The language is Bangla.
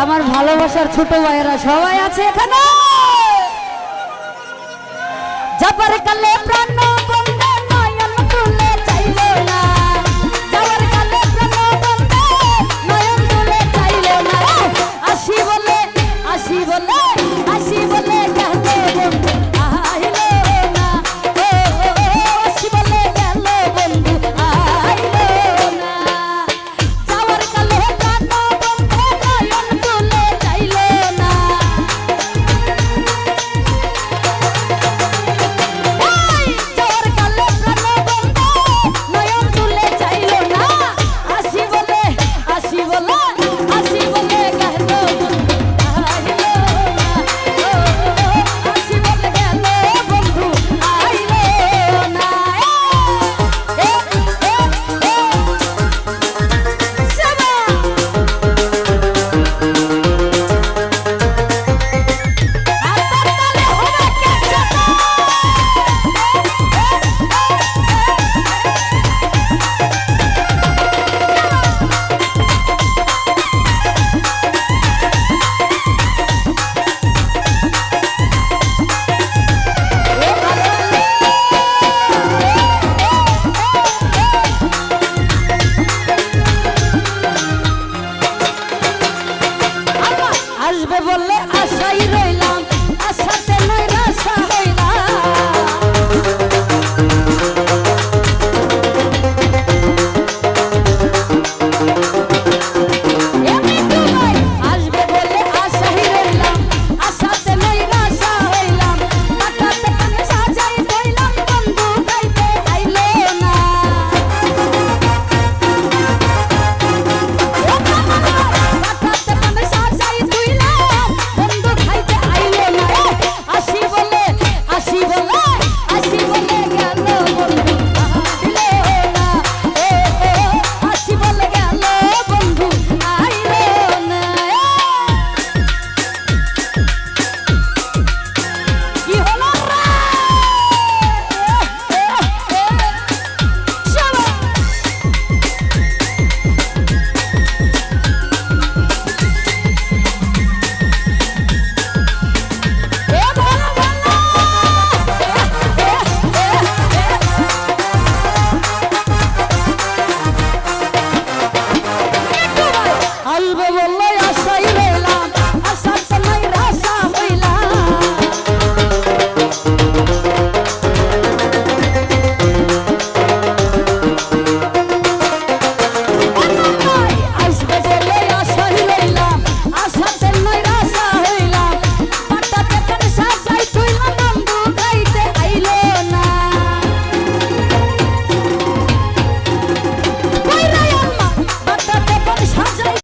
আমার ভালোবাসার ছোট ভাইয়েরা সবাই আছে এখানে। কালে প্রাণ